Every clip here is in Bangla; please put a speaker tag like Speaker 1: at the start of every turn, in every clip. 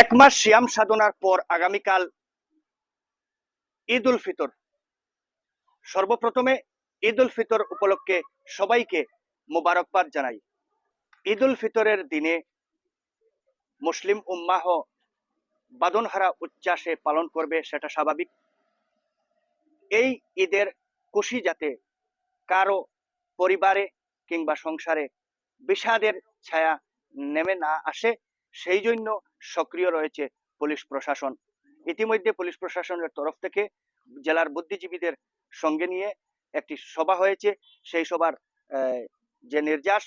Speaker 1: এক মাস শ্যাম সাধনার পর আগামীকাল ঈদ উল ফিতর। সর্বপ্রথমে ঈদ উল ফিতর উপলক্ষে সবাইকে মোবারকবাদ জানাই। ঈদ উল ফিতরের দিনে মুসলিম উম্মাহ বাদনহারা উচ্ছ্বাসে পালন করবে সেটা স্বাভাবিক। এই ঈদের খুশি যাতে কারও পরিবারে কিংবা সংসারে বিষাদের ছায়া নেমে না আসে, সেই জন্য সক্রিয় রয়েছে পুলিশ প্রশাসন। ইতিমধ্যে পুলিশ প্রশাসনের তরফ থেকে জেলার বুদ্ধিজীবীদের সঙ্গে নিয়ে একটি সভা হয়েছে। সেই সভার যে নির্যাস,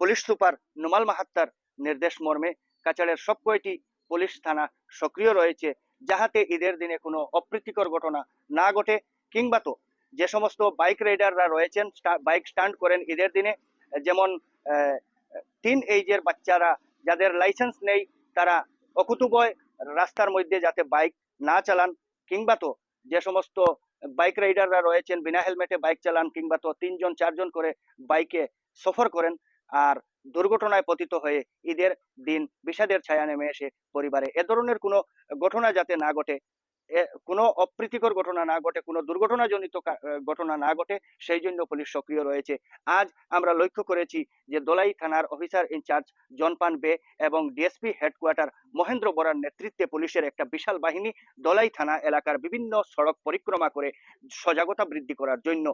Speaker 1: পুলিশ সুপার নুমাল মাহাত্তার নির্দেশ মর্মে কাছাড়ের সব কয়টি পুলিশ থানা সক্রিয় রয়েছে, যাহাতে ঈদের দিনে কোনো অপ্রীতিকর ঘটনা না ঘটে, কিংবা তো যে সমস্ত বাইক রাইডাররা রয়েছেন বাইক স্টান্ট করেন ঈদের দিনে, যেমন তিন এইজের বাচ্চারা যাদের লাইসেন্স নেই তারা অকুতুবয় রাস্তার মধ্যে যাতে বাইক না চালান কিংবা তো যে সমস্ত বাইক রাইডাররা রয়েছেন, বিনা হেলমেটে বাইক চালান কিংবা তো তিনজন, চারজন করে বাইকে সফর করেন আর দুর্ঘটনায় পতিত হয়ে ঈদের দিন বিষাদের ছায়া নেমে এসে পরিবারে। এ ধরনের কোনো ঘটনা যাতে না ঘটে কোনো অপ্রীতিকর ঘটনা না ঘটে, কোনো দুর্ঘটনাজনিত ঘটনা না ঘটে, সেই জন্য পুলিশ সক্রিয় রয়েছে। আজ আমরা লক্ষ্য করেছি যে দোলাই থানার অফিসার ইনচার্জ জনপান বে এবং ডিএসপি হেডকোয়ার্টার মহেন্দ্র বরার নেতৃত্বে পুলিশের একটা বিশাল বাহিনী দোলাই থানা এলাকার বিভিন্ন সড়ক পরিক্রমা করে সজাগতা বৃদ্ধি করার জন্য।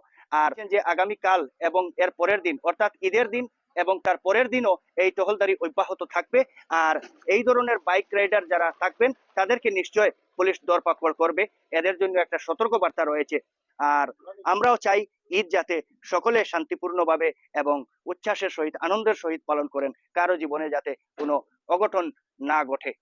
Speaker 1: আর যে আগামীকাল এবং এর পরের দিন, অর্থাৎ ঈদের দিন এবং তার পরের দিনও এই টহলদারি অব্যাহত থাকবে। আর এই ধরনের বাইক রাইডার যারা থাকবেন, তাদেরকে নিশ্চয় পুলিশ দরপাকড় করবে। এদের জন্য একটা সতর্ক বার্তা রয়েছে। আর আমরাও চাই ঈদ যাতে সকলে শান্তিপূর্ণভাবে এবং উচ্ছ্বাসের সহিত, আনন্দের সহিত পালন করেন। কারও জীবনে যাতে কোনো অঘটন না ঘটে।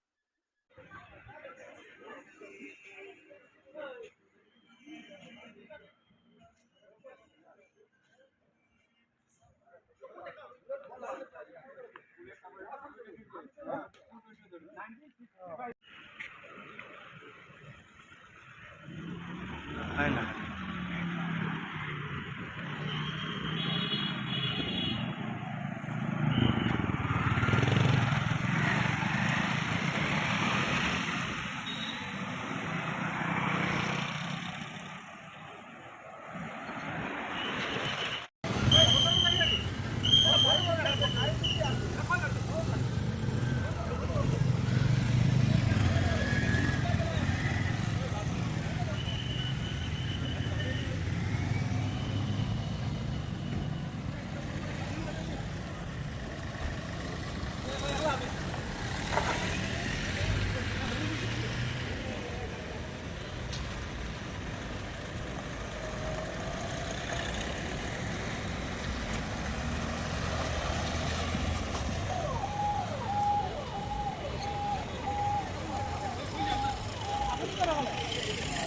Speaker 1: হয় না